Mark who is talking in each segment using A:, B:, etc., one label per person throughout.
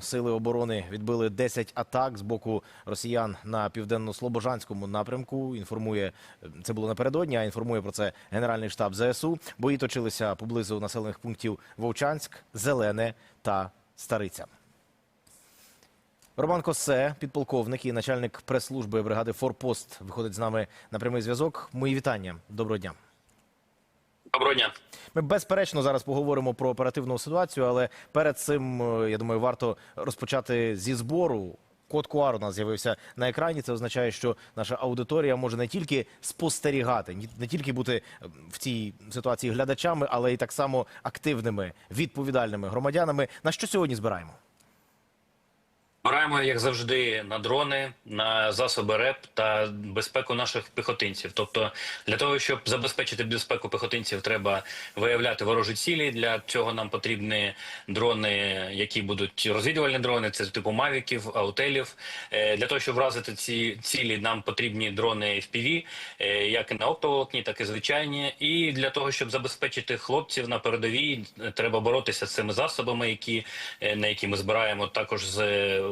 A: Сили оборони відбили 10 атак з боку росіян на південно-слобожанському напрямку. Інформує це було напередодні. А інформує про це Генеральний штаб ЗСУ. Бої точилися поблизу населених пунктів Вовчанськ, Зелене та Стариця. Роман Косе, підполковник і начальник прес-служби бригади Форпост, виходить з нами на прямий зв'язок. Мої вітання. Доброго дня.
B: Доброго дня.
A: Ми безперечно зараз поговоримо про оперативну ситуацію, але перед цим е, я думаю, варто розпочати зі збору. Код QR у нас з'явився на екрані. Це означає, що наша аудиторія може не тільки спостерігати, не тільки бути е, в цій ситуації глядачами, але й так само активними, відповідальними громадянами. На що сьогодні збираємо?
B: Збираємо, як завжди, на дрони, на засоби РЕП та безпеку наших піхотинців. Тобто, для того, щоб забезпечити безпеку піхотинців, треба виявляти ворожі цілі. Для цього нам потрібні дрони, які будуть розвідувальні дрони, це типу мавіків, аутелів. Е, Для того, щоб вразити ці цілі, нам потрібні дрони FPV, е, як і на оптоволокні, так і звичайні. І для того, щоб забезпечити хлопців на передовій, е, треба боротися з цими засобами, які на які ми збираємо також з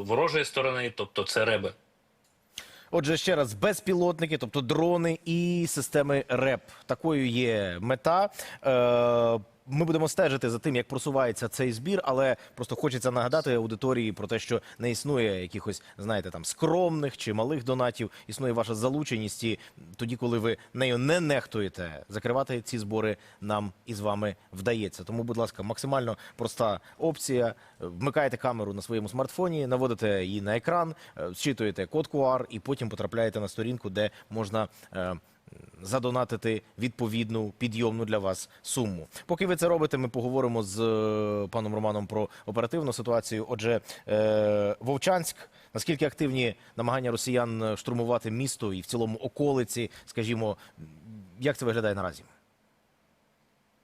B: ворожої сторони, тобто це реби.
A: Отже, ще раз, безпілотники, тобто дрони і системи РЕП. Такою є мета. Е, ми будемо стежити за тим, як просувається цей збір, але просто хочеться нагадати аудиторії про те, що не існує якихось, знаєте, там скромних чи малих донатів. Існує ваша залученість, і тоді, коли ви нею не нехтуєте, закривати ці збори нам із вами вдається. Тому, будь ласка, максимально проста опція. Вмикаєте камеру на своєму смартфоні, наводите її на екран, е, зчитуєте код QR і потім потрапляєте на сторінку, де можна. Задонатити відповідну підйомну для вас суму. Поки ви це робите, ми поговоримо з е, паном Романом про оперативну ситуацію. Отже, е, Вовчанськ, наскільки активні намагання росіян штурмувати місто і в цілому околиці, скажімо, як це виглядає наразі?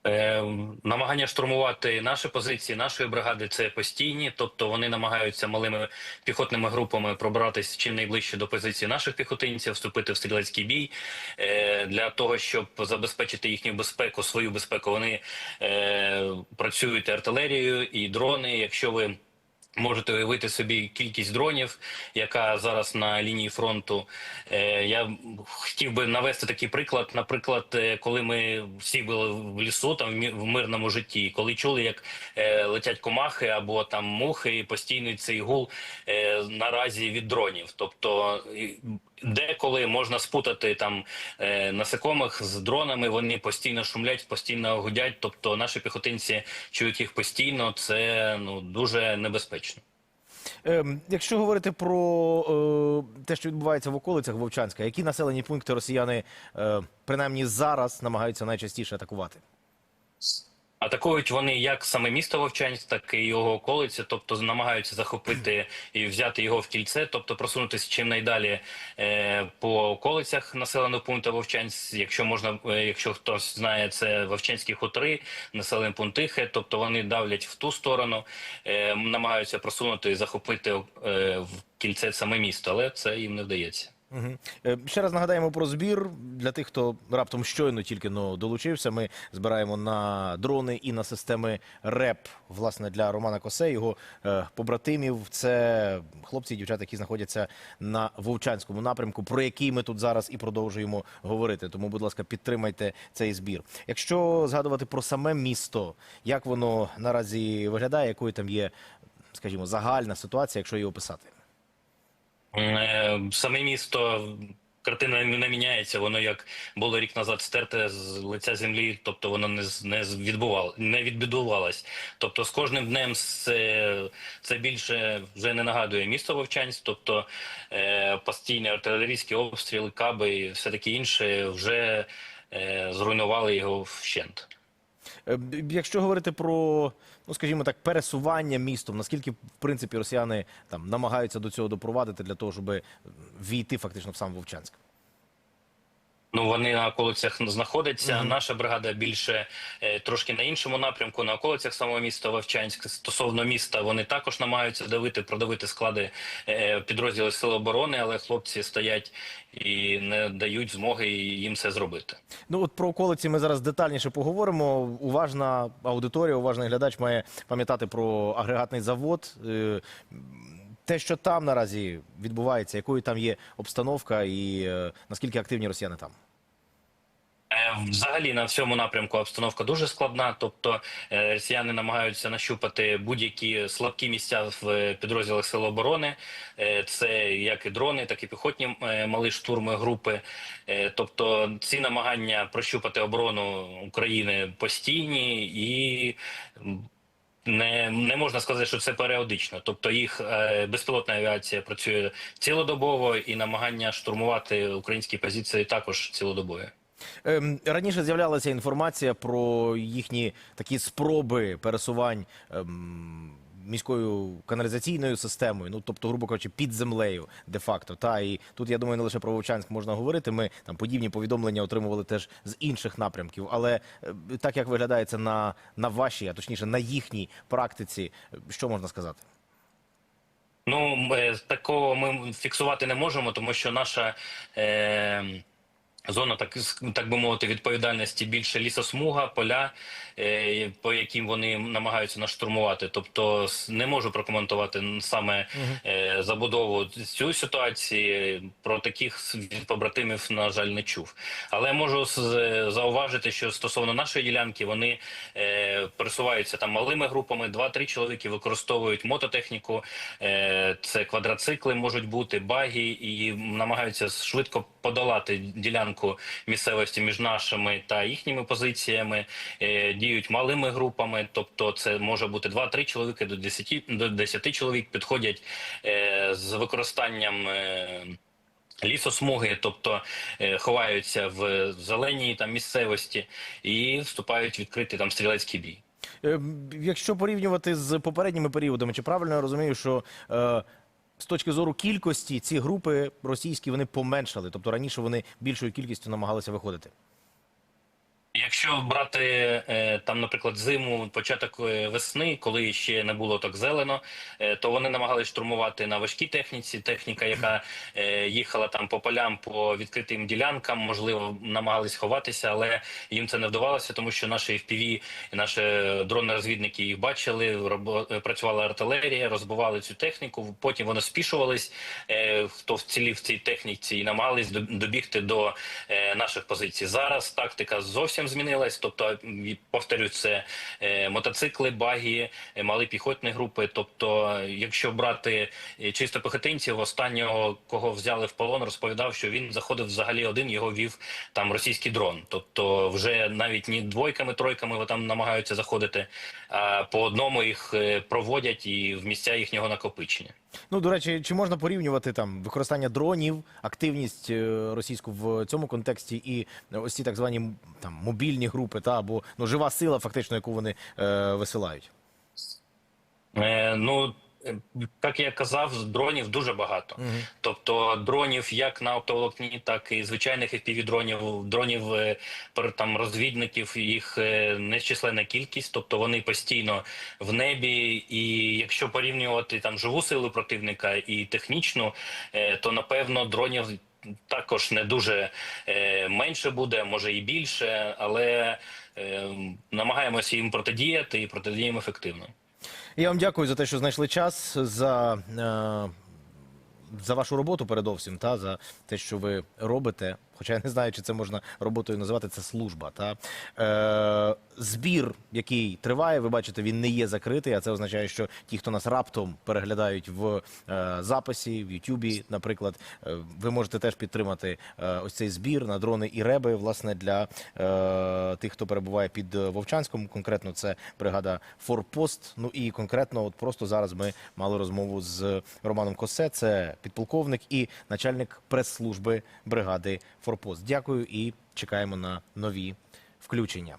B: Е, намагання штурмувати наші позиції нашої бригади це постійні, тобто вони намагаються малими піхотними групами пробратися чим найближче до позиції наших піхотинців, вступити в стрілецький бій е, для того, щоб забезпечити їхню безпеку, свою безпеку. Вони е, працюють артилерією і дрони. Якщо ви Можете уявити собі кількість дронів, яка зараз на лінії фронту. Е, я хотів би навести такий приклад. Наприклад, е, коли ми всі були в лісу, там в мирному житті, коли чули, як е, летять комахи або там мухи, і постійний цей гул наразі від дронів. Тобто деколи можна спутати там е, насекомих з дронами. Вони постійно шумлять, постійно гудять. Тобто наші піхотинці чують їх постійно. Це ну дуже небезпечно.
A: Ем, якщо говорити про е, те, що відбувається в околицях Вовчанська, які населені пункти росіяни е, принаймні зараз намагаються найчастіше атакувати?
B: Атакують вони як саме місто Вовчанськ, так і його околиці, тобто намагаються захопити і взяти його в кільце, тобто просунутися чим найдалі е, по околицях населеного пункту Вовчанськ. Якщо можна, е, якщо хтось знає, це Вовчанські хутори, населений пункт Тихе, тобто вони давлять в ту сторону, е, намагаються просунути і захопити е, в кільце саме місто, але це їм не вдається.
A: Угу. Ще раз нагадаємо про збір для тих, хто раптом щойно тільки но долучився. Ми збираємо на дрони і на системи РЕП, власне, для Романа Косе, його е, побратимів. Це хлопці і дівчата, які знаходяться на Вовчанському напрямку, про який ми тут зараз і продовжуємо говорити. Тому, будь ласка, підтримайте цей збір. Якщо згадувати про саме місто, як воно наразі виглядає, якою там є, скажімо, загальна ситуація, якщо її описати.
B: Е, Саме місто картина не міняється. Воно як було рік назад стерте з лиця землі, тобто воно не не відбувало, не відбудувалось. Тобто з кожним днем це, це більше вже не нагадує місто Вовчанськ, тобто е, постійні артилерійські обстріли, каби і все таке інше вже е, зруйнували його вщент.
A: Е, Якщо говорити про, ну скажімо так, пересування містом, наскільки в принципі росіяни там намагаються до цього допровадити для того, щоб війти фактично в сам Вовчанськ?
B: Ну вони на околицях знаходяться.
A: Мгм.
B: Наша бригада більше е, трошки на іншому напрямку, на околицях самого міста Вовчанськ. Стосовно міста, вони також намагаються давити, продавити склади е, підрозділів Сил оборони, але хлопці стоять і не дають змоги їм це зробити.
A: Ну от про околиці ми зараз детальніше поговоримо. Уважна аудиторія, уважний глядач має пам'ятати про агрегатний завод. Те, що там наразі відбувається, якою там є обстановка, і е, наскільки активні росіяни там.
B: Е, Взагалі на всьому напрямку обстановка дуже складна. Тобто е, росіяни намагаються нащупати будь-які слабкі місця в підрозділах Сил оборони. Це як і дрони, так і піхотні мали штурми групи. Тобто ці намагання прощупати оборону України постійні і. Не, не можна сказати, що це періодично. Тобто їх е, безпілотна авіація працює цілодобово, і намагання штурмувати українські позиції також цілодобові.
A: Ем, Раніше з'являлася інформація про їхні такі спроби пересувань ем, міською каналізаційною системою, ну тобто, грубо кажучи, під землею, де-факто. Та і тут я думаю, не лише про Вовчанськ можна говорити. Ми там подібні повідомлення отримували теж з інших напрямків. Але е, так як виглядає це на, на вашій, а точніше на їхній практиці, що можна сказати?
B: Ну е, такого ми фіксувати не можемо, тому що наша е, зона, так так би мовити, відповідальності більше лісосмуга, поля, е, по яким вони намагаються нас штурмувати. Тобто, не можу прокоментувати саме е, забудову цю ситуації. Про таких побратимів, на жаль, не чув. Але можу зауважити, що стосовно нашої ділянки вони е, пересуваються там малими групами, 2-3 чоловіки використовують мототехніку, це квадроцикли можуть бути, баги, і намагаються швидко подолати ділянку місцевості між нашими та їхніми позиціями. Е, діють малими групами, тобто це може бути 2-3 чоловіки до 10, до 10 чоловік підходять е, з використанням. Е, Лісосмуги, тобто ховаються в зеленій там місцевості і вступають в відкритий там стрілецький бій.
A: Якщо порівнювати з попередніми періодами, чи правильно я розумію, що з точки зору кількості ці групи російські вони поменшали, тобто раніше вони більшою кількістю намагалися виходити.
B: Якщо брати е, там, наприклад, зиму, початок е, весни, коли ще не було так зелено, е, то вони намагалися штурмувати на важкій техніці. Техніка, яка їхала там по полям, по відкритим ділянкам, можливо, намагались ховатися, але їм це не вдавалося, тому що наші FPV наші дрони-розвідники їх бачили. працювала артилерія, розбивали цю техніку. Потім вони спішувались. Хто вцілів в цій техніці і намагались до- добігти до наших позицій. Зараз тактика зовсім змінилась. Тобто, і, це е, мотоцикли, баги, е, малі піхотні групи. Тобто, якщо брати е, чисто пехотинців, останнього кого взяли в полон, розповідав, що він заходив взагалі один, його вів там російський дрон. Тобто, вже навіть не двойками, тройками там намагаються заходити, а по одному їх проводять і в місця їхнього накопичення.
A: Ну, до речі, чи можна порівнювати там використання дронів, активність російську в цьому контексті і ось ці так звані там мобільні групи, та або ну жива сила, фактично, яку вони е, висилають?
B: Е, ну, як я казав, дронів дуже багато. Тобто дронів як на оптоволокні, так і звичайних FPV-дронів, дронів е, там розвідників, їх е, нечисленна кількість. Тобто вони постійно в небі. І якщо порівнювати там живу силу противника і технічну, е, то напевно дронів. Також не дуже е, менше буде, може і більше, але е, намагаємося їм протидіяти і протидіємо ефективно.
A: Я вам дякую за те, що знайшли час за, е, за вашу роботу передовсім, та за те, що ви робите. Хоча я не знаю, чи це можна роботою називати, це служба. Та е, збір, який триває, ви бачите, він не є закритий. А це означає, що ті, хто нас раптом переглядають в е, записі, в Ютубі, наприклад, е, ви можете теж підтримати е, ось цей збір на дрони і реби, власне, для е, тих, хто перебуває під е, Вовчанськом. Конкретно це бригада Форпост. Ну і конкретно, от просто зараз ми мали розмову з Романом Косе. Це підполковник і начальник прес-служби бригади Форпост. Дякую і чекаємо на нові включення.